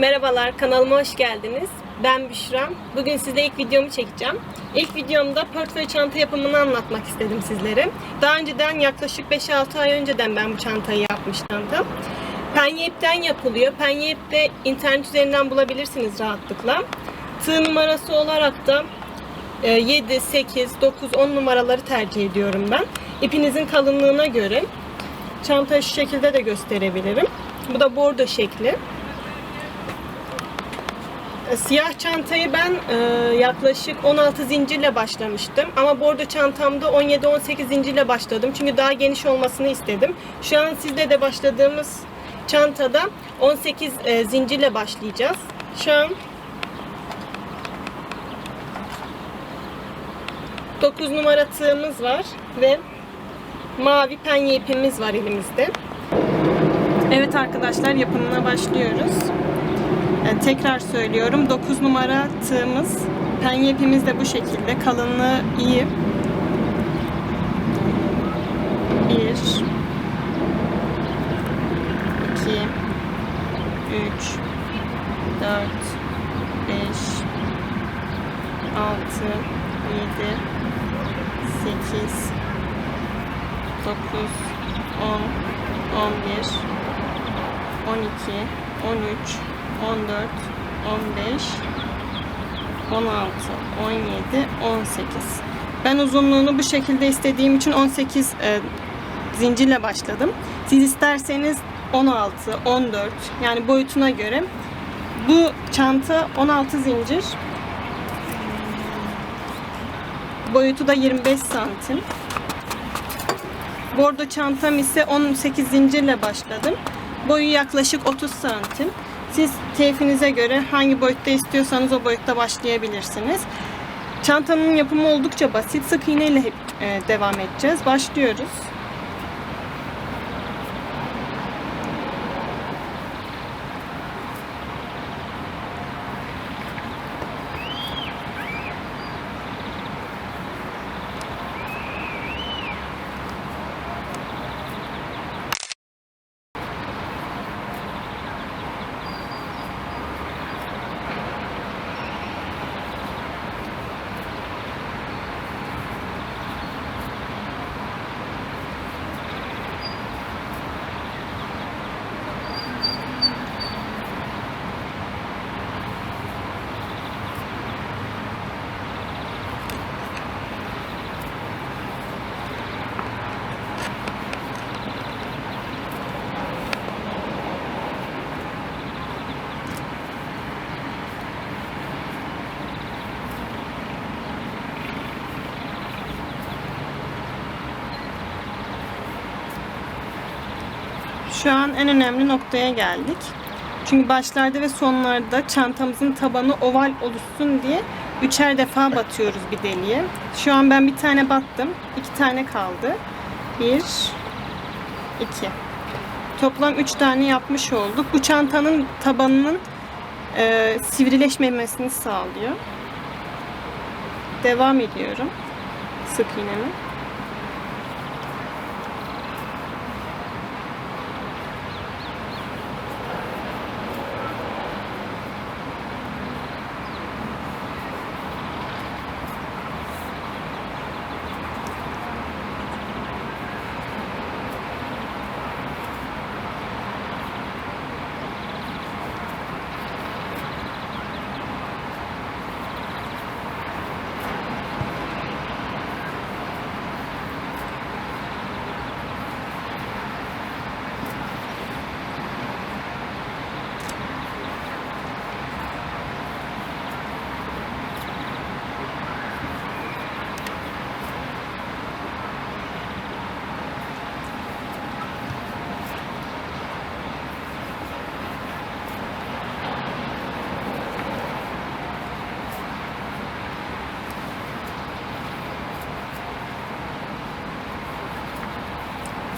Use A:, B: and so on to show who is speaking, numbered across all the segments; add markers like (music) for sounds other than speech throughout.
A: Merhabalar, kanalıma hoş geldiniz. Ben Büşra. Bugün sizle ilk videomu çekeceğim. İlk videomda portföy çanta yapımını anlatmak istedim sizlere. Daha önceden yaklaşık 5-6 ay önceden ben bu çantayı yapmıştım. Penye ipten yapılıyor. Penye ip de internet üzerinden bulabilirsiniz rahatlıkla. Tığ numarası olarak da 7, 8, 9, 10 numaraları tercih ediyorum ben. İpinizin kalınlığına göre. Çantayı şu şekilde de gösterebilirim. Bu da bordo şekli. Siyah çantayı ben e, yaklaşık 16 zincirle başlamıştım. Ama bordo çantamda 17-18 zincirle başladım. Çünkü daha geniş olmasını istedim. Şu an sizde de başladığımız çantada 18 e, zincirle başlayacağız. Şu an 9 numara tığımız var ve mavi penye ipimiz var elimizde. Evet arkadaşlar yapımına başlıyoruz. Ee, tekrar söylüyorum 9 numara tığımız penye ipimiz de bu şekilde kalınlığı iyi. 1 2 3 4 5 6 7 8 9 10 11 12 13 14, 15, 16, 17, 18. Ben uzunluğunu bu şekilde istediğim için 18 e, zincirle başladım. Siz isterseniz 16, 14 yani boyutuna göre bu çanta 16 zincir. Boyutu da 25 santim. Bordo çantam ise 18 zincirle başladım. Boyu yaklaşık 30 santim. Siz keyfinize göre hangi boyutta istiyorsanız o boyutta başlayabilirsiniz. Çantanın yapımı oldukça basit. Sık iğneyle hep e, devam edeceğiz. Başlıyoruz. Şu an en önemli noktaya geldik. Çünkü başlarda ve sonlarda çantamızın tabanı oval oluşsun diye üçer defa batıyoruz bir deliğe. Şu an ben bir tane battım. iki tane kaldı. Bir, iki. Toplam üç tane yapmış olduk. Bu çantanın tabanının e, sivrileşmemesini sağlıyor. Devam ediyorum. Sık iğnemi.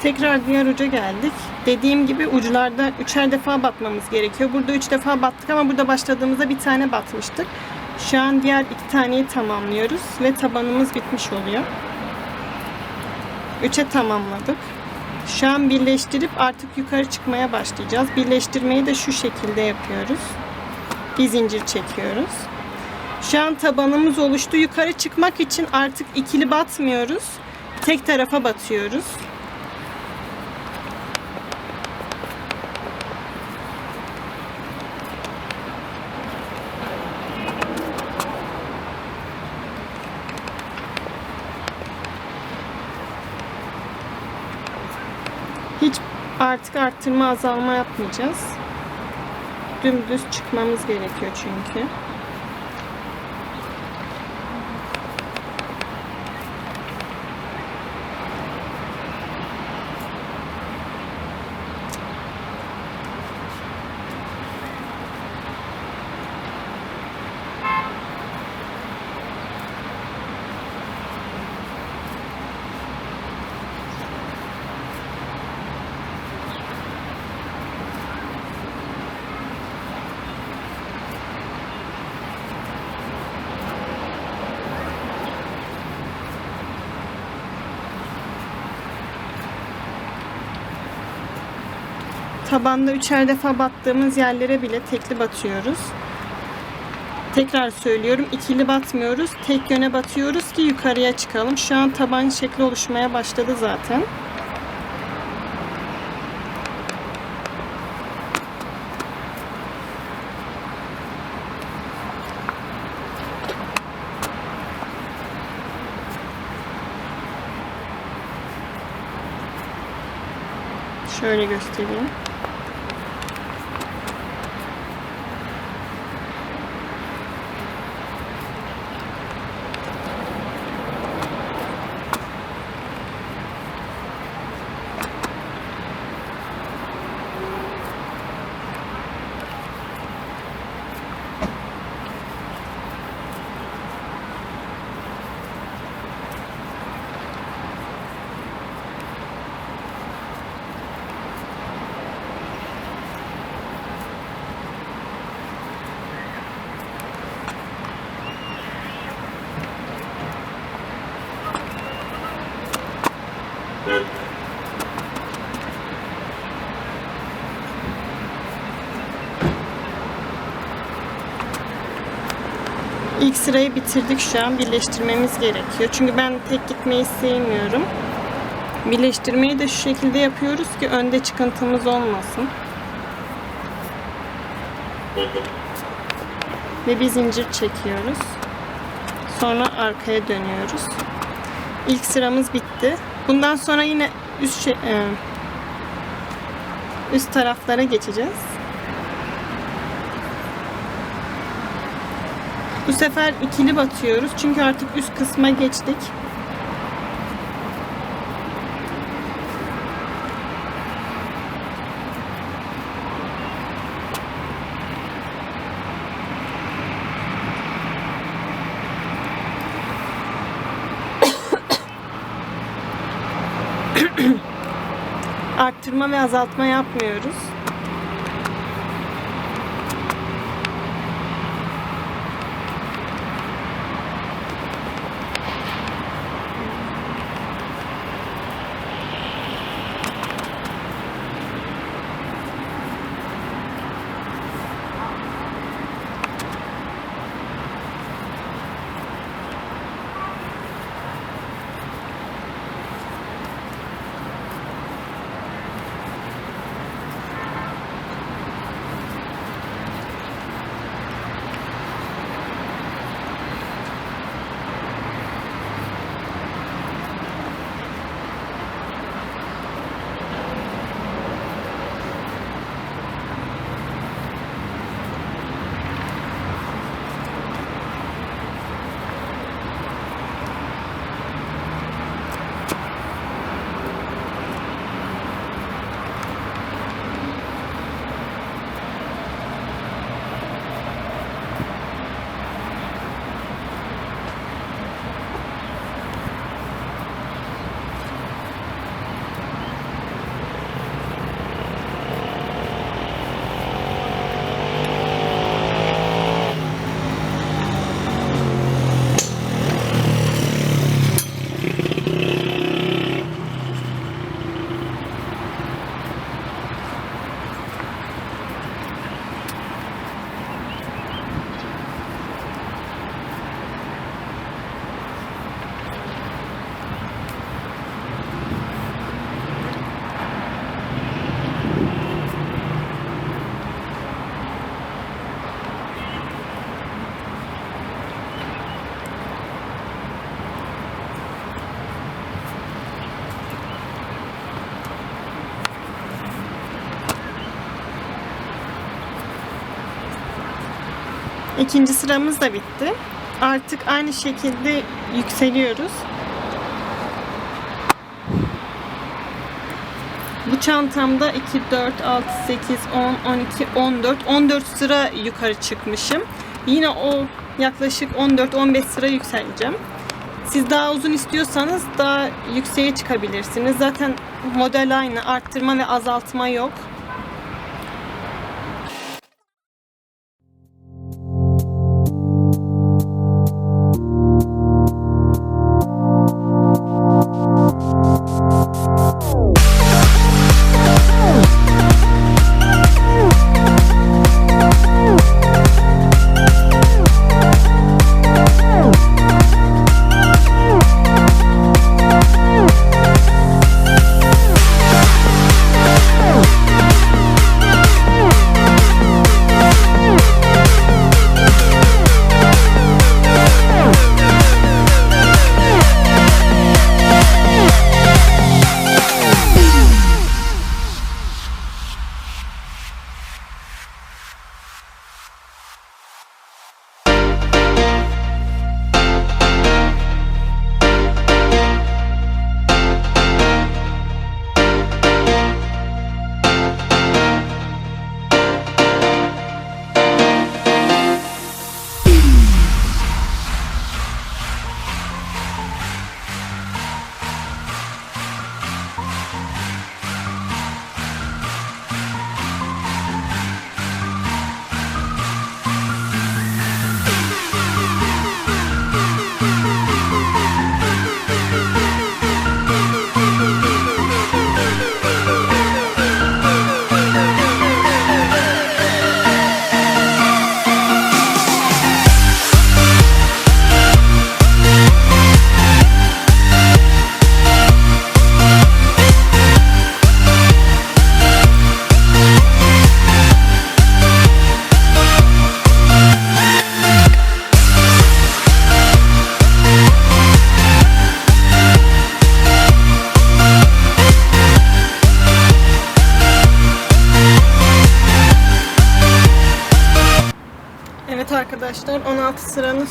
A: Tekrar diğer uca geldik. Dediğim gibi uçlarda üçer defa batmamız gerekiyor. Burada üç defa battık ama burada başladığımızda bir tane batmıştık. Şu an diğer iki taneyi tamamlıyoruz ve tabanımız bitmiş oluyor. Üçe tamamladık. Şu an birleştirip artık yukarı çıkmaya başlayacağız. Birleştirmeyi de şu şekilde yapıyoruz. Bir zincir çekiyoruz. Şu an tabanımız oluştu. Yukarı çıkmak için artık ikili batmıyoruz. Tek tarafa batıyoruz. Artık arttırma azalma yapmayacağız. Dümdüz çıkmamız gerekiyor çünkü. Tabanda üçer defa battığımız yerlere bile tekli batıyoruz. Tekrar söylüyorum ikili batmıyoruz. Tek yöne batıyoruz ki yukarıya çıkalım. Şu an taban şekli oluşmaya başladı zaten. Şöyle göstereyim. İlk sırayı bitirdik şu an. Birleştirmemiz gerekiyor. Çünkü ben tek gitmeyi sevmiyorum. Birleştirmeyi de şu şekilde yapıyoruz ki önde çıkıntımız olmasın. Ve bir zincir çekiyoruz. Sonra arkaya dönüyoruz. İlk sıramız bitti. Bundan sonra yine üst şey, e, üst taraflara geçeceğiz. Bu sefer ikili batıyoruz. Çünkü artık üst kısma geçtik. (coughs) Arttırma ve azaltma yapmıyoruz. İkinci sıramız da bitti. Artık aynı şekilde yükseliyoruz. Bu çantamda 2, 4, 6, 8, 10, 12, 14, 14 sıra yukarı çıkmışım. Yine o yaklaşık 14-15 sıra yükseleceğim. Siz daha uzun istiyorsanız daha yükseğe çıkabilirsiniz. Zaten model aynı. Arttırma ve azaltma yok.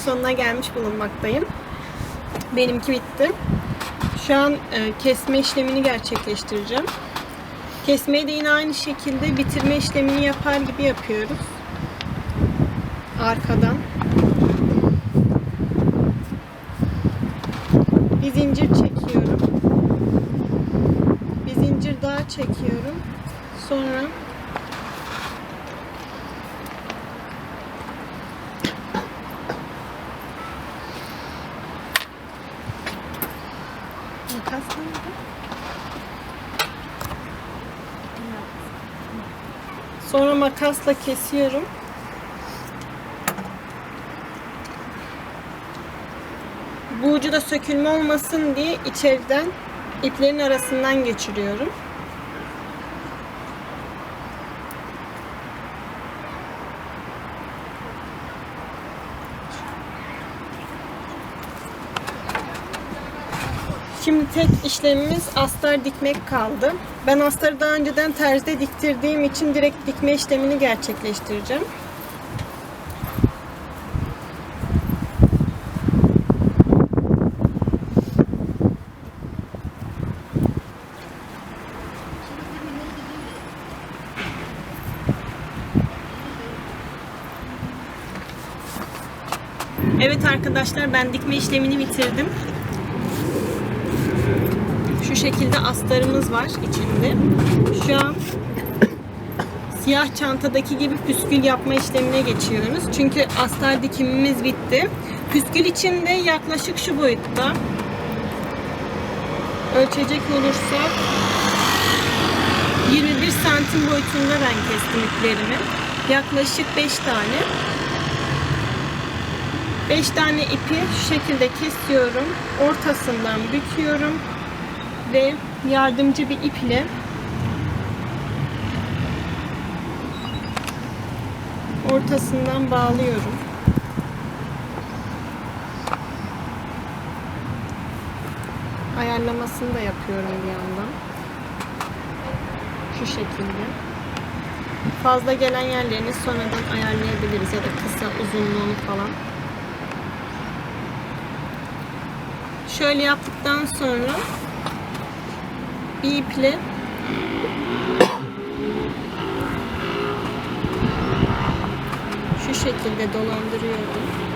A: sonuna gelmiş bulunmaktayım. Benimki bitti. Şu an e, kesme işlemini gerçekleştireceğim. Kesmeyi de yine aynı şekilde bitirme işlemini yapar gibi yapıyoruz. Arkadan. Bir zincir çekiyorum. Bir zincir daha çekiyorum. Sonra makasla kesiyorum. Bu ucu da sökülme olmasın diye içeriden iplerin arasından geçiriyorum. Şimdi tek işlemimiz astar dikmek kaldı. Ben astarı daha önceden terzide diktirdiğim için direkt dikme işlemini gerçekleştireceğim. Evet arkadaşlar ben dikme işlemini bitirdim şekilde astarımız var içinde. Şu an siyah çantadaki gibi püskül yapma işlemine geçiyoruz. Çünkü astar dikimimiz bitti. Püskül içinde yaklaşık şu boyutta. Ölçecek olursak 21 santim boyutunda ben kestim iplerimi. Yaklaşık 5 tane. 5 tane ipi şu şekilde kesiyorum. Ortasından büküyorum ve yardımcı bir ip ile ortasından bağlıyorum. Ayarlamasını da yapıyorum bir yandan. Şu şekilde. Fazla gelen yerlerini sonradan ayarlayabiliriz ya da kısa uzunluğunu falan. Şöyle yaptıktan sonra bir iple şu şekilde dolandırıyorum.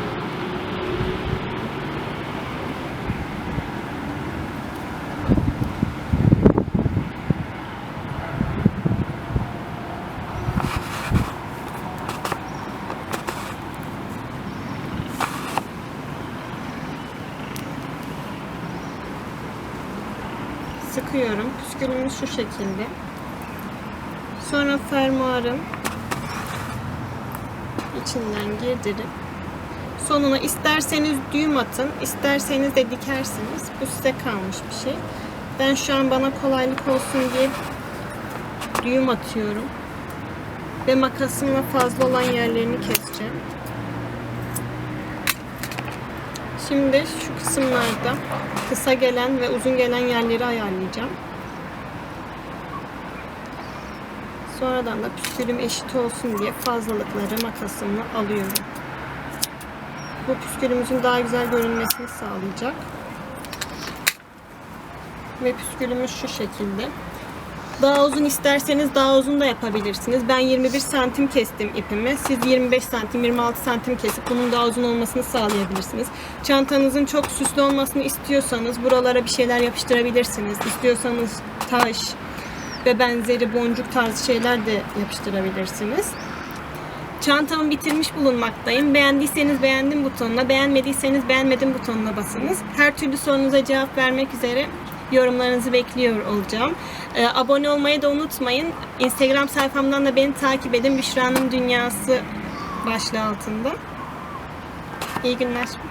A: takıyorum. Püskülümüz şu şekilde. Sonra fermuarın içinden girdirip sonuna isterseniz düğüm atın, isterseniz de dikersiniz. Bu size kalmış bir şey. Ben şu an bana kolaylık olsun diye düğüm atıyorum. Ve makasımla fazla olan yerlerini keseceğim. Şimdi şu kısımlarda kısa gelen ve uzun gelen yerleri ayarlayacağım. Sonradan da püskülüm eşit olsun diye fazlalıkları makasımla alıyorum. Bu püskülümüzün daha güzel görünmesini sağlayacak. Ve püskülümüz şu şekilde. Daha uzun isterseniz daha uzun da yapabilirsiniz. Ben 21 santim kestim ipimi. Siz 25 santim, 26 santim kesip bunun daha uzun olmasını sağlayabilirsiniz. Çantanızın çok süslü olmasını istiyorsanız buralara bir şeyler yapıştırabilirsiniz. İstiyorsanız taş ve benzeri boncuk tarzı şeyler de yapıştırabilirsiniz. Çantamı bitirmiş bulunmaktayım. Beğendiyseniz beğendim butonuna, beğenmediyseniz beğenmedim butonuna basınız. Her türlü sorunuza cevap vermek üzere yorumlarınızı bekliyor olacağım. E, abone olmayı da unutmayın. Instagram sayfamdan da beni takip edin. Büşra'nın Dünyası başlığı altında. İyi günler.